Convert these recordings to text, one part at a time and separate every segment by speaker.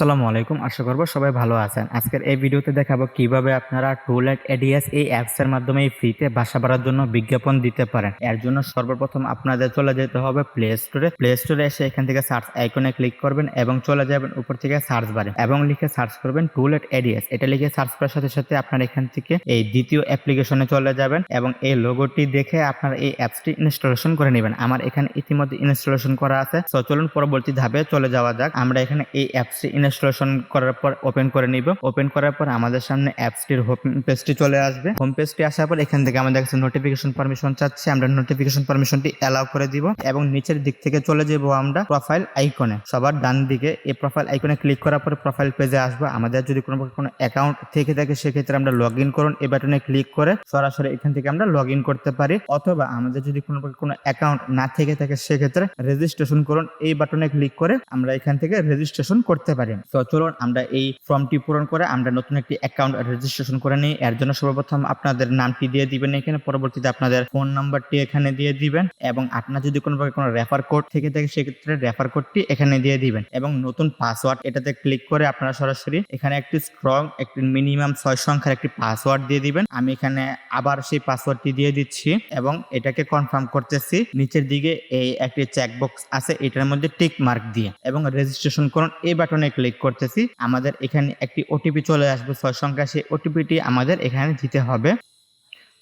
Speaker 1: আসসালামু আলাইকুম। আশা করব সবাই ভালো আছেন। আজকের এই ভিডিওতে দেখাবো কীভাবে আপনারা টুলেট এডিএস এই অ্যাপস এর মাধ্যমে ফ্রিতে বাসা বাড়ার জন্য বিজ্ঞাপন দিতে পারেন। এর জন্য সর্বপ্রথম আপনাদের চলে যেতে হবে প্লে স্টোরে প্লে স্টোরে এসে এখান থেকে সার্চ আইকনে ক্লিক করবেন এবং চলে যাবেন উপর থেকে সার্চ বারে এবং লিখে সার্চ করবেন টুলেট এডিএস এটা লিখে সার্চ করার সাথে সাথে আপনার এখান থেকে এই দ্বিতীয় অ্যাপ্লিকেশনে চলে যাবেন এবং এই লোগোটি দেখে আপনার এই অ্যাপসটি ইনস্টলেশন করে নেবেন। আমার এখানে ইতিমধ্যে ইনস্টলেশন করা আছে। চলুন পরবর্তী ধাপে চলে যাওয়া যাক। আমরা এখানে এই অ্যাপসটি ইনস্টলেশন করার পর ওপেন করে নিব। ওপেন করার পর আমাদের সামনে অ্যাপসটির হোম পেজটি চলে আসবে। হোম পেজটি আসার পর এখান থেকে আমাদের কাছে নোটিফিকেশন পারমিশন চাচ্ছে। আমরা নোটিফিকেশন পারমিশনটি অ্যালাউ করে দিব এবং নিচের দিক থেকে চলে যাব আমরা প্রোফাইল আইকনে সবার ডান দিকে এই প্রোফাইল আইকনে ক্লিক করার পর প্রোফাইল পেজে আসব। আমাদের যদি কোনো কোনো অ্যাকাউন্ট থেকে থাকে, সেক্ষেত্রে আমরা লগ ইন করুন। এই বাটনে ক্লিক করে সরাসরি এখান থেকে আমরা লগ ইন করতে পারি। অথবা আমাদের যদি কোনো কোনো অ্যাকাউন্ট না থেকে থাকে, সেক্ষেত্রে রেজিস্ট্রেশন করুন। এই বাটনে ক্লিক করে আমরা এখান থেকে রেজিস্ট্রেশন করতে পারি। তো চলুন আমরা এই ফর্মটি পূরণ করে আমরা নতুন একটি অ্যাকাউন্ট রেজিস্ট্রেশন করে নিই। এর জন্য সর্বপ্রথম আপনাদের নামটি দিয়ে দিবেন এখানে। পরবর্তীতে আপনাদের ফোন নাম্বারটি এখানে দিয়ে দিবেন এবং আপনার যদি কোনো কোনো রেফার কোড থেকে থাকে, সেক্ষেত্রে রেফার কোডটি এখানে দিয়ে দিবেন। এবং নতুন পাসওয়ার্ড এটাতে ক্লিক করে আপনারা সরাসরি এখানে একটি স্ট্রং একটি মিনিমাম ছয় সংখ্যার একটি পাসওয়ার্ড দিয়ে দিবেন। আমি এখানে আবার সেই পাসওয়ার্ডটি দিয়ে দিচ্ছি এবং এটাকে কনফার্ম করতেছি। নিচের দিকে এই একটি চেকবক্স আছে, এটার মধ্যে টিক মার্ক দিয়ে। এবং রেজিস্ট্রেশন করুন, এই বাটনে ক্লিক করতেছি। আমাদের এখানে একটি ওটিপি চলে আসবে। ছয় সংখ্যা সেই ওটিপিটি আমাদের এখানে দিতে হবে।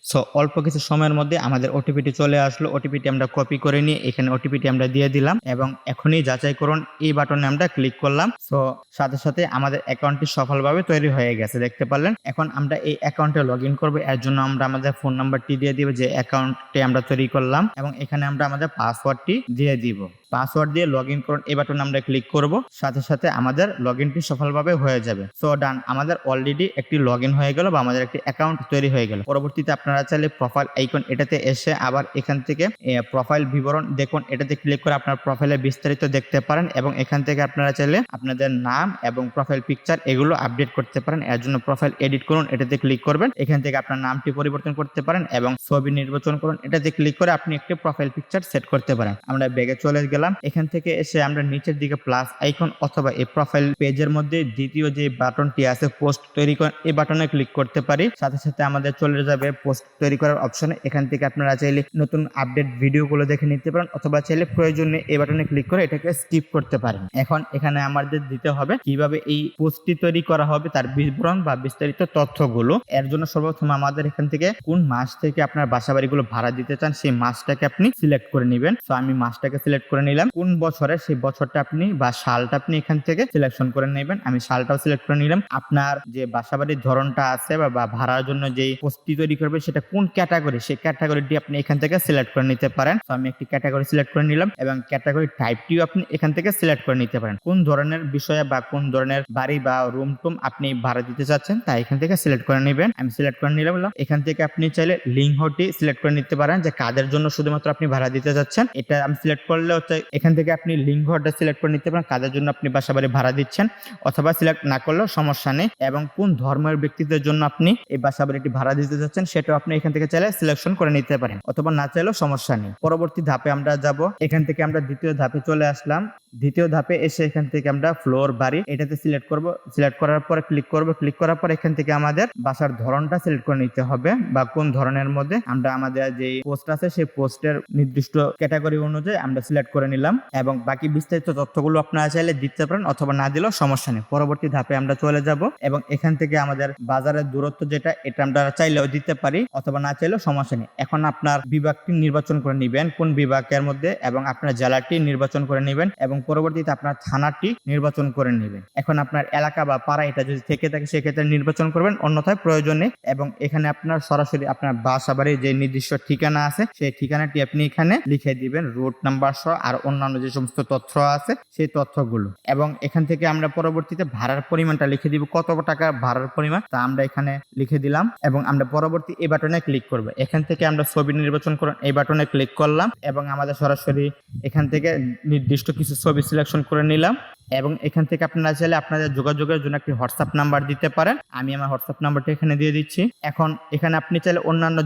Speaker 1: সো অল্প কিছু সময়ের মধ্যে আমাদের ওটিপিটি চলে আসলো। ওটিপিটি আমরা কপি করে নিয়ে এখানে ওটিপিটি আমরা দিয়ে দিলাম এবং এখনই যাচাই করুন এই বাটনে আমরা ক্লিক করলাম। সো সাথে সাথে আমাদের অ্যাকাউন্টটি সফলভাবে তৈরি হয়ে গেছে, দেখতে পারলেন? এখন আমরা এই অ্যাকাউন্টে লগ ইন করব। এর জন্য আমরা আমাদের ফোন নাম্বারটি দিয়ে দিব যে অ্যাকাউন্টটি আমরা তৈরি করলাম এবং এখানে আমরা আমাদের পাসওয়ার্ডটি দিয়ে দিব। পাসওয়ার্ড দিয়ে লগ ইন করুন, এই বাটনে আমরা ক্লিক করব। সাথে সাথে আমাদের লগ ইনটি সফলভাবে হয়ে যাবে। সো, ডান, আমাদের অলরেডি একটি লগ ইন হয়ে গেল বা আমাদের একটি অ্যাকাউন্ট তৈরি হয়ে গেল। পরবর্তীতে আপনারা চাইলে প্রোফাইল আইকন এটাতে এসে আবার এখান থেকে প্রোফাইল বিবরণ দেখুন। এটাতে ক্লিক করে আপনার প্রোফাইলে বিস্তারিত দেখতে পারেন এবং এখান থেকে আপনারা চাইলে আপনাদের নাম এবং প্রোফাইল পিকচার এগুলো আপডেট করতে পারেন। এর জন্য প্রোফাইল এডিট করুন, এটাতে ক্লিক করবেন। এখান থেকে আপনার নামটি পরিবর্তন করতে পারেন এবং ছবি নির্বাচন করুন। এটাতে ক্লিক করে আপনি একটি প্রোফাইল পিকচার সেট করতে পারেন। আমরা ব্যাগে চলে গেলাম। এখান থেকে এসে আমরা নিচের দিকে প্লাস আইকন অথবা এই প্রোফাইল পেজের মধ্যে দ্বিতীয় যে বাটনটি আছে পোস্ট তৈরি এই বাটনে ক্লিক করতে পারি। সাথে সাথে আমাদের চলে যাবে পোস্ট তৈরি করার অপশনে এখান থেকে আপনারা চাইলে নতুন আপডেট ভিডিওগুলো দেখে নিতে পারেন অথবা চাইলে প্রয়োজনে এই বাটনে ক্লিক করে এটাকে স্কিপ করতে পারেন। এখন এখানে আমাদের দিতে হবে কীভাবে এই পোস্টটি তৈরি করা হবে, তার বিবরণ বা বিস্তারিত তথ্যগুলো। এর জন্য সর্বপ্রথম আমাদের এখান থেকে কোন মাস থেকে আপনার বাসা বাড়িগুলো ভাড়া দিতে চান, সেই মাসটাকে আপনি সিলেক্ট করে নেবেন। তো আমি মাসটাকে সিলেক্ট করে নিলাম। কোন বছরে সেই বছরটা আপনি বা সালটা আপনি এখান থেকে সিলেকশন করে নেবেন, আমি সালটাও সিলেক্ট করে নিলাম। আপনার যে বাসা বাড়ির ধরনটা আছে বা ভাড়ার জন্য যে পোস্টটি তৈরি করবে, সেটা কোন ক্যাটাগরি সেই ক্যাটাগরিটি আপনি এখান থেকে সিলেক্ট করে নিতে পারেন। তো আমি একটি ক্যাটাগরি সিলেক্ট করে নিলাম এবং ক্যাটাগরি টাইপটিও আপনি এখান থেকে সিলেক্ট করে নিতে পারেন। কোন ধরনের বিষয়ে বা, কোন ধরনের বাড়ি বা রুম টুম আপনি ভাড়া দিতে চাচ্ছেন, তা এখান থেকে সিলেক্ট করে নেবেন। আমি সিলেক্ট করে নিলাম। এখান থেকে আপনি চাইলে লিঙ্কটি সিলেক্ট করে নিতে পারেন, যে কাদের জন্য শুধুমাত্র আপনি ভাড়া দিতে চাচ্ছেন। এটা আমি সিলেক্ট করলে হচ্ছে এখান থেকে আপনি লিঙ্ক ঘরটা সিলেক্ট করে নিতে পারেন, কাদের জন্য আপনি বাসা বাড়ি ভাড়া দিচ্ছেন, অথবা সিলেক্ট না করলেও সমস্যা নেই। এবং কোন ধর্মের ব্যক্তিদের জন্য আপনি এই বাসা বাড়িটি ভাড়া দিতে চাচ্ছেন সেটাও আপনি এখান থেকে চাইলে সিলেকশন করে নিতে পারেন, অথবা না চাইলেও সমস্যা নেই। পরবর্তী ধাপে আমরা যাব। এখান থেকে আমরা দ্বিতীয় ধাপে চলে আসলাম। দ্বিতীয় ধাপে এসে এখান থেকে আমরা ফ্লোর বাড়ি এটাতে সিলেক্ট করব। সিলেক্ট করার পরে ক্লিক করব। ক্লিক করার পর এখান থেকে আমাদের বাসার ধরনটা সিলেক্ট করে নিতে হবে বা কোন ধরনের মধ্যে আমরা আমাদের যে পোস্ট আছে সেই পোস্টের নির্দিষ্ট ক্যাটাগরি অনুযায়ী আমরা সিলেক্ট করে নিলাম এবং বাকি বিস্তারিত তথ্যগুলো আপনারা চাইলে দিতে পারেন অথবা না দিলেও সমস্যা নেই। পরবর্তী ধাপে আমরা চলে যাব এবং এখান থেকে আমাদের বাজারের দূরত্ব যেটা, এটা আমরা চাইলেও দিতে পারি অথবা না চাইলেও সমস্যা নেই। এখন আপনার বিভাগটি নির্বাচন করে নেবেন, কোন বিভাগের মধ্যে এবং আপনার জেলাটি নির্বাচন করে নেবেন এবং পরবর্তীতে আপনার থানাটি নির্বাচন করে নেবেন। এখন আপনার এলাকা বা পাড়া এটা যদি থেকে থাকে, সেক্ষেত্রে নির্বাচন করবেন। অন্যথায় প্রয়োজনে এবং এখানে আপনার সরাসরি আপনার বাসা বাড়ির যে নির্দিষ্ট ঠিকানা আছে, সেই ঠিকানাটি আপনি এখানে লিখে দিবেন। রুট নাম্বার সহ আর অন্যান্য যে সমস্ত তথ্য আছে, সেই তথ্যগুলো। এবং এখান থেকে আমরা পরবর্তীতে ভাড়ার পরিমাণটা লিখে দিব। কত টাকা ভাড়ার পরিমাণ, তা আমরা এখানে লিখে দিলাম। এবং আমরা পরবর্তী এই বাটনে ক্লিক করব। এখান থেকে আমরা ছবি নির্বাচন করুন। এই বাটনে ক্লিক করলাম এবং আমাদের সরাসরি এখান থেকে নির্দিষ্ট কিছু ছবি সিলেকশন করে নিলাম। এবং এখান থেকে আপনারা চাইলে আপনাদের যোগাযোগের জন্য একটি হোয়াটসঅ্যাপ নাম্বার দিতে পারেন। আমি আমার হোয়াটসঅ্যাপ নাম্বারটা এখানে দিয়ে দিচ্ছি। এখন এখানে আপনি চাইলে অন্যান্য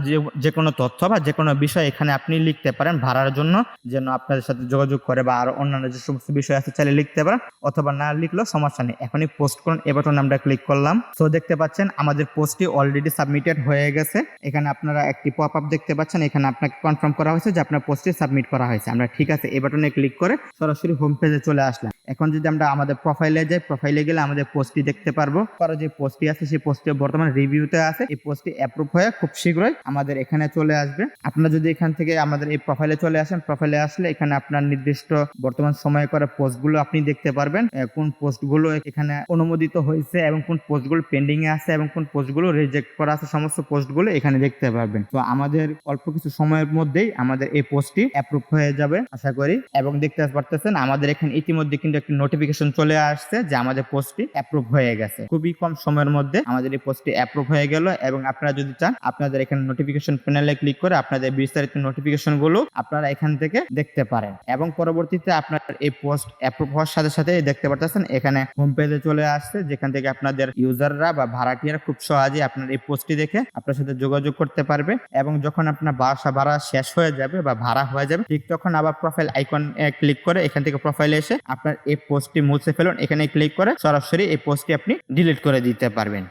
Speaker 1: যে কোনো তথ্য বা যে কোনো বিষয় এখানে আপনি লিখতে পারেন ভাড়ার জন্য, যেন আপনাদের সাথে যোগাযোগ করে বা আরও অন্যান্য যে সমস্ত বিষয় আছে চাইলে লিখতে পারেন, অথবা না লিখলেও সমস্যা নেই। এখনই পোস্ট করুন, এ বাটন আমরা ক্লিক করলাম। সো দেখতে পাচ্ছেন আমাদের পোস্টটি অলরেডি সাবমিটেড হয়ে গেছে। এখানে আপনারা একটি পপ আপ দেখতে পাচ্ছেন। এখানে আপনাকে কনফার্ম করা হয়েছে যে আপনার পোস্টটি সাবমিট করা হয়েছে। আমরা ঠিক আছে এই বাটনে ক্লিক করে সরাসরি হোম পেজে চলে আসলাম। এখন যদি আমরা আমাদের প্রোফাইলে যাই প্রোফাইলে গেলে আমাদের পোস্টটি দেখতে পারব। পরে যে পোস্টটি আছে, সেই পোস্টটি বর্তমানে রিভিউতে আছে। এই পোস্টটি অ্যাপ্রুভ হয়ে খুব শীঘ্রই আমাদের এখানে চলে আসবে। আপনারা যদি এখান থেকে আমাদের এই প্রোফাইলে চলে আসেন প্রোফাইলে আসলে এখানে আপনার নির্দিষ্ট বর্তমান সময়ে করা পোস্টগুলো আপনি দেখতে পারবেন কোন পোস্টগুলো এখানে অনুমোদিত হয়েছে এবং কোন পোস্টগুলো পেন্ডিং এ আছে এবং কোন পোস্টগুলো রিজেক্ট করা আছে, সমস্ত পোস্টগুলো এখানে দেখতে পারবেন। তো আমাদের অল্প কিছু সময়ের মধ্যেই আমাদের এই পোস্টটি অ্যাপ্রুভ হয়ে যাবে, আশা করি। এবং দেখতে পারতেছেন, আমাদের এখানে ইতিমধ্যে কিন্তু একটি নোটিফিকেশন চলে আসছে যে আমাদের পোস্টটি অ্যাপ্রুভ হয়ে গেছে। খুবই কম সময়ের মধ্যে আমাদের এই পোস্টটি অ্যাপ্রুভ হয়ে গেল এবং আপনারা যদি চান, আপনাদের এখানে নোটিফিকেশন প্যানেলে ক্লিক করে আপনাদের বিস্তারিত নোটিফিকেশনগুলো আপনারা এখান থেকে দেখতে পারেন এবং পরবর্তীতে আপনার এই পোস্ট অ্যাপ্রুভ হওয়ার সাথে সাথে দেখতে পারতেছেন, এখানে হোম পেজে চলে আসছে, যেখান থেকে আপনাদের ইউজাররা বা ভাড়াটিয়ারা খুব সহজে আপনার এই পোস্টটি দেখে আপনার সাথে যোগাযোগ করতে পারবে এবং যখন আপনার বাসা ভাড়া শেষ হয়ে যাবে বা ভাড়া হয়ে যাবে, ঠিক তখন আবার প্রোফাইল আইকন ক্লিক করে এখান থেকে প্রোফাইলে এসে আপনার এই পোস্টটি মুছে ফেলুন। এখানে ক্লিক করে সরাসরি এই পোস্টটি আপনি ডিলিট করে দিতে পারবেন।